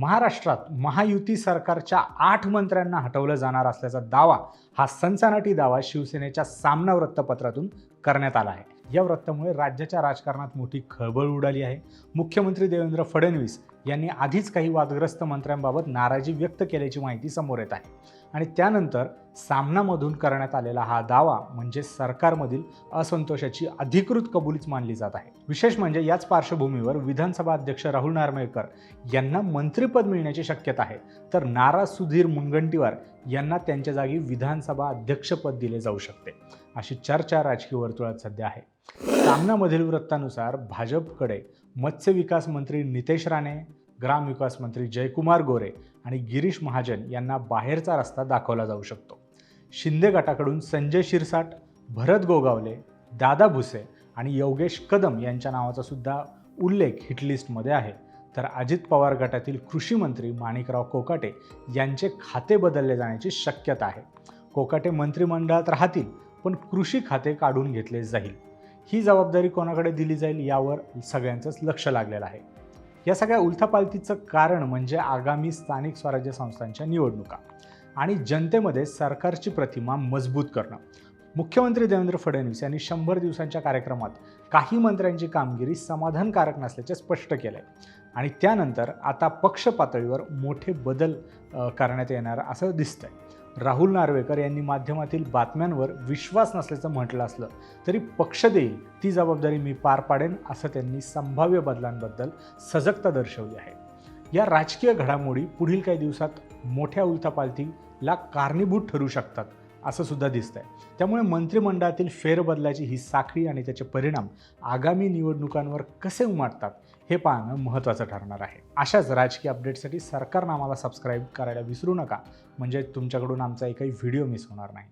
महाराष्ट्रात महायुती सरकारच्या आठ मंत्र्यांना हटवलं जाणार असल्याचा दावा हा सनसनाटी दावा शिवसेनेच्या सामना वृत्तपत्रातून करण्यात आला आहे. या वृत्तामुळे राज्याच्या राजकारणात मोठी खळबळ उडाली आहे. मुख्यमंत्री देवेंद्र फडणवीस यांनी आधीच काही वादग्रस्त मंत्र्यांबाबत नाराजी व्यक्त केल्याची माहिती समोर येत आहे. आणि त्यानंतर सामनामधून करण्यात आलेला हा दावा म्हणजे सरकारमधील असंतोषाची अधिकृत कबुलीच मानली जात आहे. विशेष म्हणजे याच पार्श्वभूमीवर विधानसभा अध्यक्ष राहुल नार्वेकर यांना मंत्रिपद मिळण्याची शक्यता आहे. तर नारा सुधीर मुनगंटीवार यांना त्यांच्या जागी विधानसभा अध्यक्षपद दिले जाऊ शकते. अशी चर्चा राजकीय वर्तुळात सध्या आहे. सामनामधील वृत्तानुसार भाजपकडे मत्स्य विकास मंत्री नितेश राणे ग्रामविकास मंत्री जयकुमार गोरे आणि गिरीश महाजन यांना बाहेरचा रस्ता दाखवला जाऊ शकतो. शिंदे गटाकडून संजय शिरसाट भरत गोगावले दादा भुसे आणि योगेश कदम यांच्या नावाचा सुद्धा उल्लेख हिटलिस्टमध्ये आहे. तर अजित पवार गटातील कृषी मंत्री माणिकराव कोकाटे यांचे खाते बदलले जाण्याची शक्यता आहे. कोकाटे मंत्रिमंडळात राहतील पण कृषी खाते काढून घेतले जाईल. ही जबाबदारी कोणाकडे दिली जाईल यावर सगळ्यांचंच लक्ष लागलेलं आहे. या सगळ्या उलथापालथीचं कारण म्हणजे आगामी स्थानिक स्वराज्य संस्थांच्या निवडणुका आणि जनतेमध्ये सरकारची प्रतिमा मजबूत करणं. मुख्यमंत्री देवेंद्र फडणवीस यांनी शंभर दिवसांच्या कार्यक्रमात काही मंत्र्यांची कामगिरी समाधानकारक नसल्याचे स्पष्ट केलं आहे आणि त्यानंतर आता पक्ष पातळीवर मोठे बदल करण्यात येणार असं दिसतंय. राहुल नार्वेकर यांनी माध्यमातील बातम्यांवर विश्वास नसल्याचं म्हटलं असलं तरी पक्ष देईल ती जबाबदारी मी पार पाडेन असं त्यांनी संभाव्य बदलांबद्दल सजगता दर्शवली आहे. या राजकीय घडामोडी पुढील काही दिवसात मोठ्या उलथापालथीला कारणीभूत ठरू शकतात असं सुद्धा दिसतंय. त्यामुळे मंत्रिमंडळातील फेरबदलाची ही साखळी आणि त्याचे परिणाम आगामी निवडणुकांवर कसे उमाटतात हे पाहणं महत्त्वाचं ठरणार आहे. अशाच राजकीय अपडेटसाठी सरकारनं आम्हाला सबस्क्राईब करायला विसरू नका. म्हणजे तुमच्याकडून आमचा एकही व्हिडिओ मिस होणार नाही.